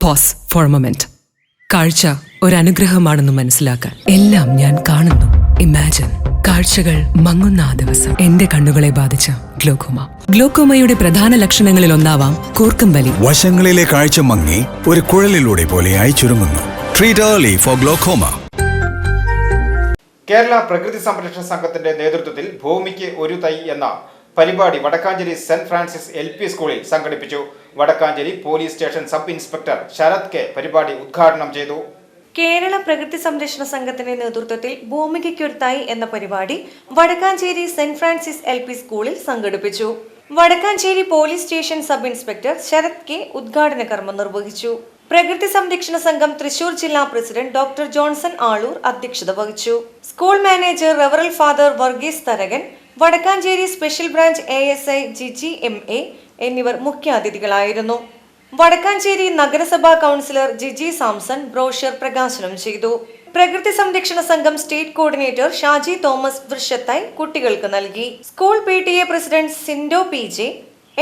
Pose four moment കാഴ്ച അനുഗ്രഹമാണെന്ന് മനസ്സിലാക്കാൻ എല്ലാം ഞാൻ കാണുന്നു. ഇമാജിൻ കാഴ്ചകൾ മങ്ങുന്ന ആ ദിവസം. എന്റെ കണ്ണുകളെ ബാധിച്ച ഗ്ലോക്കോമ. ഗ്ലോക്കോമയുടെ പ്രധാന ലക്ഷണങ്ങളിൽ ഒന്നാവാം കൂർക്കം വലി വശങ്ങളിലെ കാഴ്ച മങ്ങി ഒരു കുഴലിലൂടെ പോലെയായി ചുരുങ്ങുന്നു. Treat early for glaucoma Kerala പ്രകൃതി സംരക്ഷണ സംഘത്തിന്റെ നേതൃത്വത്തിൽ ഭൂമിക്ക് ഒരു തൈ എന്ന പരിപാടി Vadakkanchery Saint Francis L P സ്കൂളിൽ സംഘടിപ്പിച്ചു. Vadakkanchery police station sub inspector Sarath K പരിപാടി ഉദ്ഘാടനം ചെയ്തു. കേരള പ്രകൃതി സംരക്ഷണ സംഘത്തിന്റെ നേതൃത്വത്തിൽ ഭൂമികയ്ക്കൊരുത്തായി എന്ന പരിപാടി Vadakkanchery Saint Francis L P സ്കൂളിൽ സംഘടിപ്പിച്ചു. Vadakkanchery police station sub inspector Sarath K ഉദ്ഘാടന കർമ്മം നിർവഹിച്ചു. പ്രകൃതി സംരക്ഷണ സംഘം തൃശൂർ ജില്ലാ പ്രസിഡന്റ് ഡോക്ടർ ജോൺസൺ ആളൂർ അധ്യക്ഷത വഹിച്ചു. School manager റവറൽ father Varghese Tharakan Vadakkanchery special branch A S I Jiji M A എന്നിവർ മുഖ്യാതിഥികളായിരുന്നു. വടക്കാഞ്ചേരി നഗരസഭാ കൗൺസിലർ ജിജി സാംസൺ ബ്രോഷർ പ്രകാശനം ചെയ്തു. പ്രകൃതി സംരക്ഷണ സംഘം സ്റ്റേറ്റ് കോർഡിനേറ്റർ ഷാജി തോമസ് വൃഷത്തായി കുട്ടികൾക്ക് നൽകി. School P T A president Sindo P J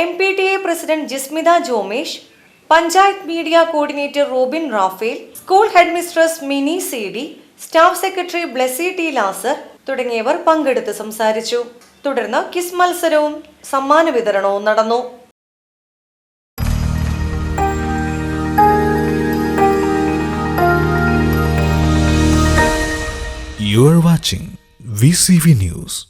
M P T A president Jismitha Jomesh panchayat media coordinator Robin Raphael school head mistress Mini C D staff secretary Blessy T Lazar തുടങ്ങിയവർ പങ്കെടുത്ത് സംസാരിച്ചു. തുടർന്ന് quiz മത്സരവും സമ്മാന വിതരണവും നടന്നു You are watching VCV News.